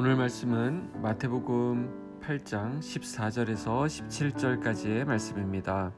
오늘 말씀은 마태복음 8장 14절에서 17절까지의 말씀입니다.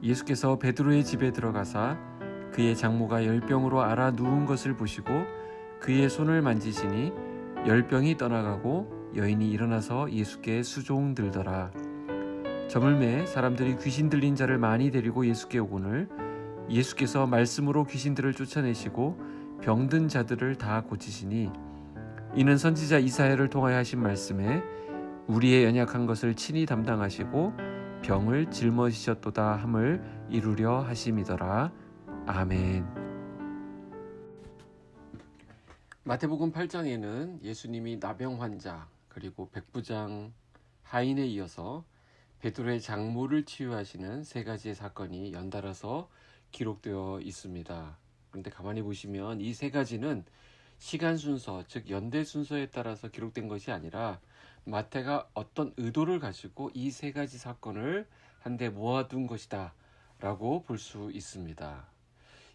예수께서 베드로의 집에 들어가사 그의 장모가 열병으로 앓아 누운 것을 보시고 그의 손을 만지시니 열병이 떠나가고 여인이 일어나서 예수께 수종 들더라. 저물매 사람들이 귀신 들린 자를 많이 데리고 예수께 오거늘 예수께서 말씀으로 귀신들을 쫓아내시고 병든 자들을 다 고치시니 이는 선지자 이사야를 통하여 하신 말씀에 우리의 연약한 것을 친히 담당하시고 병을 짊어지셨도다 함을 이루려 하심이더라. 아멘. 마태복음 8장에는 예수님이 나병 환자 그리고 백부장 하인에 이어서 베드로의 장모를 치유하시는 세 가지의 사건이 연달아서 기록되어 있습니다. 그런데 가만히 보시면 이 세 가지는 시간 순서, 즉 연대 순서에 따라서 기록된 것이 아니라 마태가 어떤 의도를 가지고 이 세 가지 사건을 한데 모아둔 것이다 라고 볼 수 있습니다.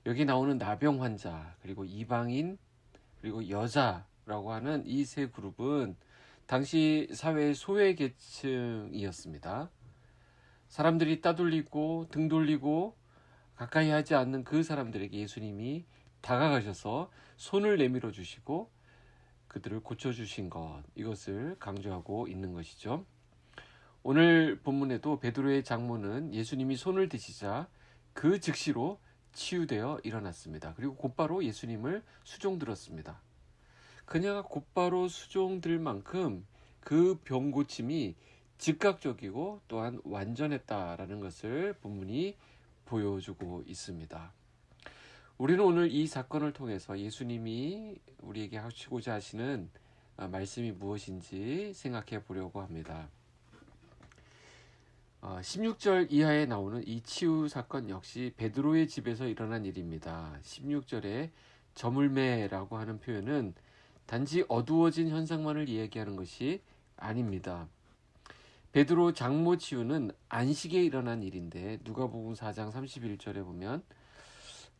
여기 나오는 나병 환자, 그리고 이방인, 그리고 여자라고 하는 이 세 그룹은 당시 사회의 소외 계층이었습니다. 사람들이 따돌리고 등 돌리고 가까이 하지 않는 그 사람들에게 예수님이 다가가셔서 손을 내밀어 주시고 그들을 고쳐 주신 것 이것을 강조하고 있는 것이죠. 오늘 본문에도 베드로의 장모는 예수님이 손을 드시자 그 즉시로 치유되어 일어났습니다. 그리고 곧바로 예수님을 수종 들었습니다. 그녀가 곧바로 수종 들 만큼 그 병 고침이 즉각적이고 또한 완전했다라는 것을 본문이 보여주고 있습니다. 우리는 오늘 이 사건을 통해서 예수님이 우리에게 하시고자 하시는 어, 말씀이 무엇인지 생각해 보려고 합니다. 어, 16절 이하에 나오는 이 치유 사건 역시 베드로의 집에서 일어난 일입니다. 16절에 저물매라고 하는 표현은 단지 어두워진 현상만을 이야기하는 것이 아닙니다. 베드로 장모 치유는 안식에 일어난 일인데 누가복음 4장 31절에 보면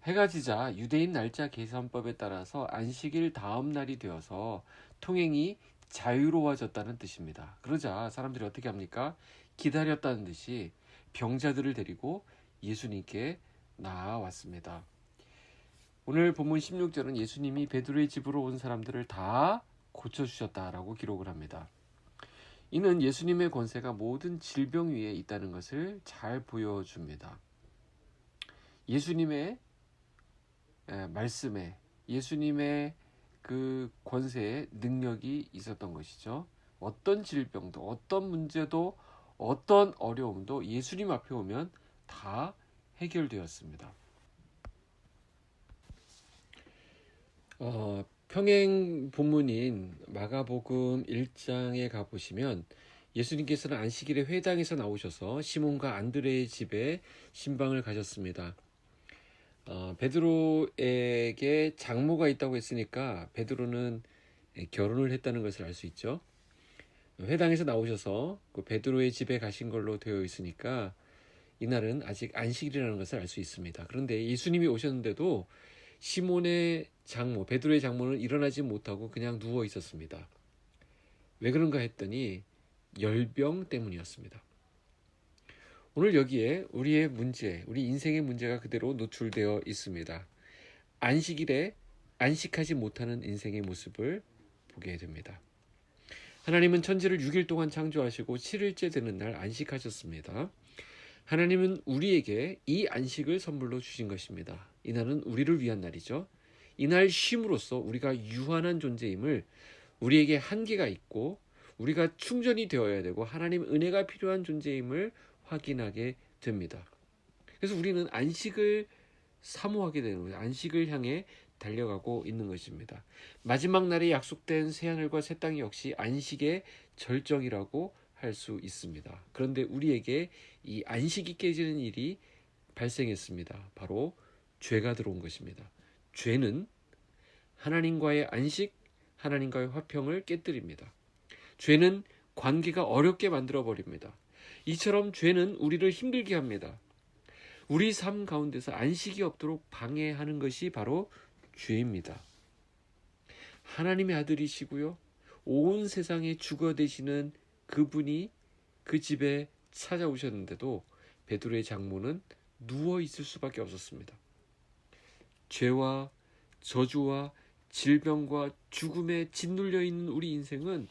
해가 지자 유대인 날짜 계산법에 따라서 안식일 다음 날이 되어서 통행이 자유로워졌다는 뜻입니다. 그러자 사람들이 어떻게 합니까? 기다렸다는 듯이 병자들을 데리고 예수님께 나아왔습니다. 오늘 본문 16절은 예수님이 베드로의 집으로 온 사람들을 다 고쳐주셨다라고 기록을 합니다. 이는 예수님의 권세가 모든 질병 위에 있다는 것을 잘 보여줍니다. 예수님의 에, 말씀에 예수님의 그 권세에 능력이 있었던 것이죠. 어떤 질병도 어떤 문제도 어떤 어려움도 예수님 앞에 오면 다 해결되었습니다. 어, 평행 본문인 마가복음 1장에 가보시면 예수님께서는 안식일에 회당에서 나오셔서 시몬과 안드레의 집에 신방을 가셨습니다. 어, 베드로에게 장모가 있다고 했으니까 베드로는 결혼을 했다는 것을 알 수 있죠. 회당에서 나오셔서 그 베드로의 집에 가신 걸로 되어 있으니까 이날은 아직 안식일이라는 것을 알 수 있습니다. 그런데 예수님이 오셨는데도 시몬의 장모, 베드로의 장모는 일어나지 못하고 그냥 누워 있었습니다. 왜 그런가 했더니 열병 때문이었습니다. 오늘 여기에 우리의 문제, 우리 인생의 문제가 그대로 노출되어 있습니다. 안식일에 안식하지 못하는 인생의 모습을 보게 됩니다. 하나님은 천지를 6일 동안 창조하시고 7일째 되는 날 안식하셨습니다. 하나님은 우리에게 이 안식을 선물로 주신 것입니다. 이날은 우리를 위한 날이죠. 이날 쉼으로써 우리가 유한한 존재임을 우리에게 한계가 있고 우리가 충전이 되어야 되고 하나님 은혜가 필요한 존재임을 확인하게 됩니다. 그래서 우리는 안식을 사모하게 되는 거예요. 안식을 향해 달려가고 있는 것입니다. 마지막 날에 약속된 새하늘과 새땅 역시 안식의 절정이라고 할 수 있습니다. 그런데 우리에게 이 안식이 깨지는 일이 발생했습니다. 바로 죄가 들어온 것입니다. 죄는 하나님과의 안식, 하나님과의 화평을 깨뜨립니다. 죄는 관계가 어렵게 만들어 버립니다. 이처럼 죄는 우리를 힘들게 합니다. 우리 삶 가운데서 안식이 없도록 방해하는 것이 바로 죄입니다. 하나님의 아들이시고요. 온 세상에 주거 되시는 그분이 그 집에 찾아오셨는데도 베드로의 장모는 누워 있을 수밖에 없었습니다. 죄와 저주와 질병과 죽음에 짓눌려 있는 우리 인생은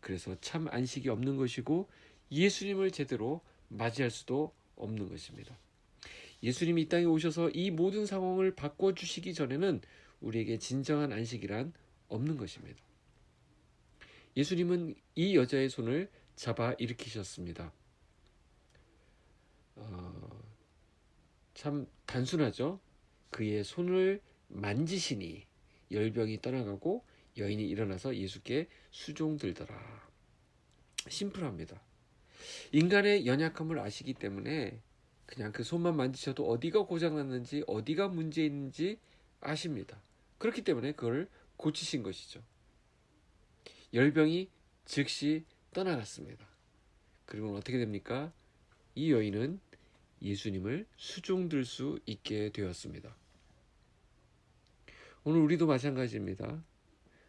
그래서 참 안식이 없는 것이고 예수님을 제대로 맞이할 수도 없는 것입니다. 예수님이 이 땅에 오셔서 이 모든 상황을 바꿔주시기 전에는 우리에게 진정한 안식이란 없는 것입니다. 예수님은 이 여자의 손을 잡아 일으키셨습니다. 어, 참 단순하죠. 그의 손을 만지시니 열병이 떠나가고 여인이 일어나서 예수께 수종들더라. 심플합니다. 인간의 연약함을 아시기 때문에 그냥 그 손만 만지셔도 어디가 고장났는지 어디가 문제 있는지 아십니다. 그렇기 때문에 그걸 고치신 것이죠. 열병이 즉시 떠나갔습니다. 그리고 어떻게 됩니까? 이 여인은 예수님을 수종들 수 있게 되었습니다. 오늘 우리도 마찬가지입니다.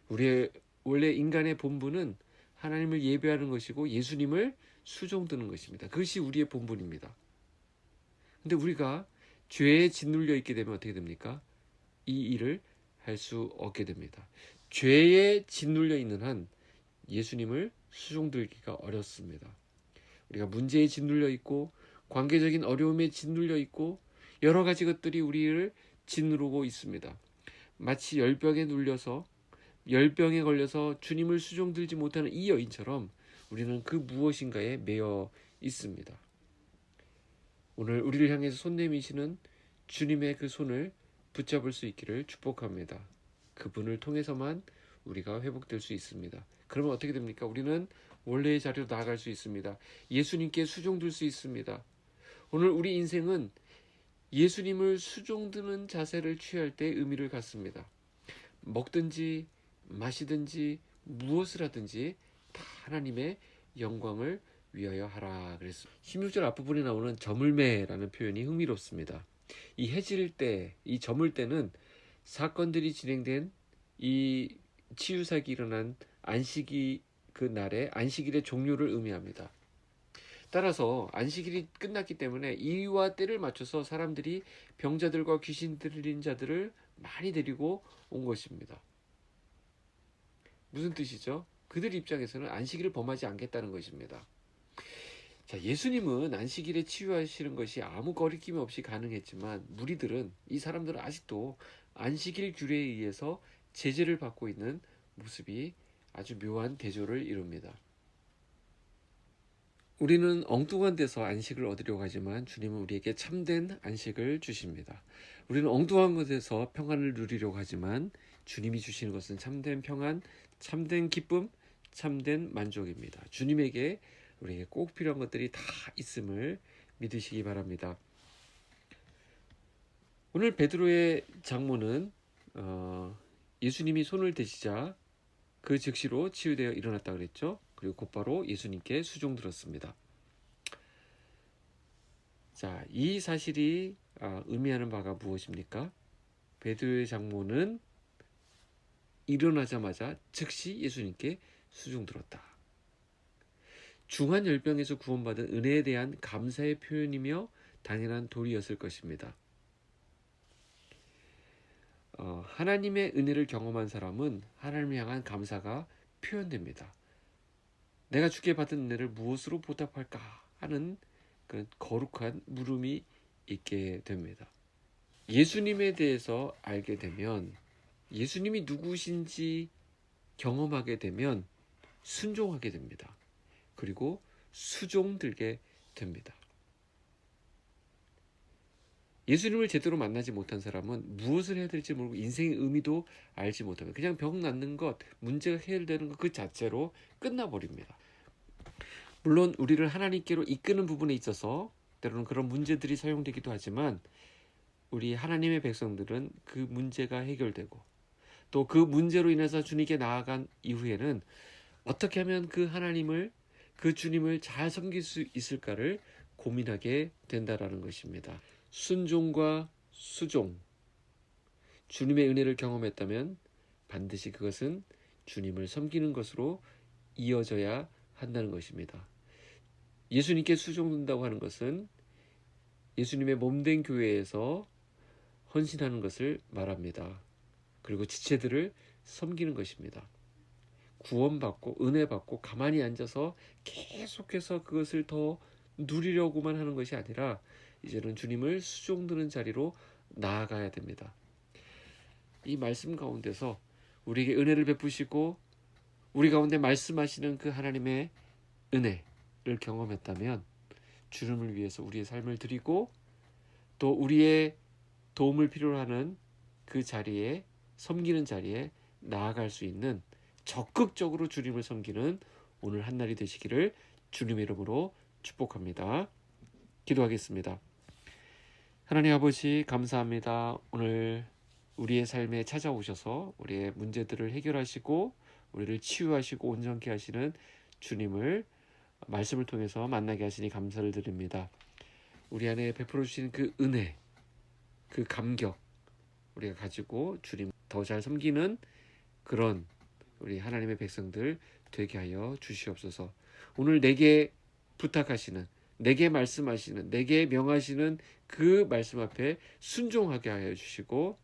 우리의 원래 인간의 본분은 하나님을 예배하는 것이고 예수님을 수종드는 것입니다. 그것이 우리의 본분입니다. 근데 우리가 죄에 짓눌려 있게 되면 어떻게 됩니까? 이 일을 할 수 없게 됩니다. 죄에 짓눌려 있는 한 예수님을 수종들기가 어렵습니다. 우리가 문제에 짓눌려 있고 관계적인 어려움에 짓눌려 있고 여러 가지 것들이 우리를 짓누르고 있습니다. 마치 열병에 눌려서 열병에 걸려서 주님을 수종들지 못하는 이 여인처럼 우리는 그 무엇인가에 매여 있습니다. 오늘 우리를 향해서 손 내미시는 주님의 그 손을 붙잡을 수 있기를 축복합니다. 그분을 통해서만 우리가 회복될 수 있습니다. 그러면 어떻게 됩니까? 우리는 원래의 자리로 나아갈 수 있습니다. 예수님께 수종들 수 있습니다. 오늘 우리 인생은 예수님을 수종드는 자세를 취할 때 의미를 갖습니다. 먹든지 마시든지 무엇을 하든지 다 하나님의 영광을 위하여 하라 그랬습니다. 16절 앞부분에 나오는 저물매라는 표현이 흥미롭습니다. 이 해질 때, 이 저물 때는 사건들이 진행된 이 치유사기 일어난 안식이 그 날에 안식일의 종료를 의미합니다. 따라서 안식일이 끝났기 때문에 이와 때를 맞춰서 사람들이 병자들과 귀신 들린 자들을 많이 데리고 온 것입니다. 무슨 뜻이죠? 그들 입장에서는 안식일을 범하지 않겠다는 것입니다. 자, 예수님은 안식일에 치유하시는 것이 아무 거리낌 없이 가능했지만 무리들은 이 사람들은 아직도 안식일 규례에 의해서 제재를 받고 있는 모습이 아주 묘한 대조를 이룹니다. 우리는 엉뚱한 데서 안식을 얻으려고 하지만 주님은 우리에게 참된 안식을 주십니다. 우리는 엉뚱한 곳에서 평안을 누리려고 하지만 주님이 주시는 것은 참된 평안, 참된 기쁨, 참된 만족입니다. 주님에게 우리에게 꼭 필요한 것들이 다 있음을 믿으시기 바랍니다. 오늘 베드로의 장모는 어, 예수님이 손을 대시자 그 즉시로 치유되어 일어났다 그랬죠. 그리고 곧바로 예수님께 수종 들었습니다. 자, 이 사실이 아, 의미하는 바가 무엇입니까? 베드로의 장모는 일어나자마자 즉시 예수님께 수종 들었다. 중한 열병에서 구원받은 은혜에 대한 감사의 표현이며 당연한 도리였을 것입니다. 어, 하나님의 은혜를 경험한 사람은 하나님을 향한 감사가 표현됩니다. 내가 주께 받은 은혜를 무엇으로 보답할까 하는 그런 거룩한 물음이 있게 됩니다. 예수님에 대해서 알게 되면 예수님이 누구신지 경험하게 되면 순종하게 됩니다. 그리고 수종들게 됩니다. 예수님을 제대로 만나지 못한 사람은 무엇을 해야 될지 모르고 인생의 의미도 알지 못하면 그냥 병 낫는 것, 문제가 해결되는 것 그 자체로 끝나버립니다. 물론 우리를 하나님께로 이끄는 부분에 있어서 때로는 그런 문제들이 사용되기도 하지만 우리 하나님의 백성들은 그 문제가 해결되고 또 그 문제로 인해서 주님께 나아간 이후에는 어떻게 하면 그 하나님을 그 주님을 잘 섬길 수 있을까를 고민하게 된다라는 것입니다. 순종과 수종 주님의 은혜를 경험했다면 반드시 그것은 주님을 섬기는 것으로 이어져야 한다는 것입니다. 예수님께 수종된다고 하는 것은 예수님의 몸된 교회에서 헌신하는 것을 말합니다. 그리고 지체들을 섬기는 것입니다. 구원받고 은혜받고 가만히 앉아서 계속해서 그것을 더 누리려고만 하는 것이 아니라 이제는 주님을 수종드는 자리로 나아가야 됩니다. 이 말씀 가운데서 우리에게 은혜를 베푸시고 우리 가운데 말씀하시는 그 하나님의 은혜를 경험했다면 주님을 위해서 우리의 삶을 드리고 또 우리의 도움을 필요로 하는 그 자리에 섬기는 자리에 나아갈 수 있는 적극적으로 주님을 섬기는 오늘 한 날이 되시기를 주님의 이름으로 축복합니다. 기도하겠습니다. 하나님 아버지 감사합니다. 오늘 우리의 삶에 찾아오셔서 우리의 문제들을 해결하시고 우리를 치유하시고 온전케 하시는 주님을 말씀을 통해서 만나게 하시니 감사를 드립니다. 우리 안에 베풀어 주신 그 은혜, 그 감격 우리가 가지고 주님 더 잘 섬기는 그런 우리 하나님의 백성들 되게 하여 주시옵소서. 오늘 내게 부탁하시는 내게 말씀하시는 내게 명하시는 그 말씀 앞에 순종하게 하여 주시고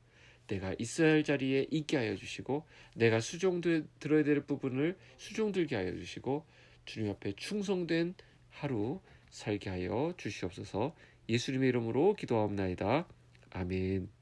내가 있어야 할 자리에 있게 하여 주시고 내가 수종 들어야 될 부분을 수종 들게 하여 주시고 주님 앞에 충성된 하루 살게 하여 주시옵소서 예수님의 이름으로 기도하옵나이다. 아멘.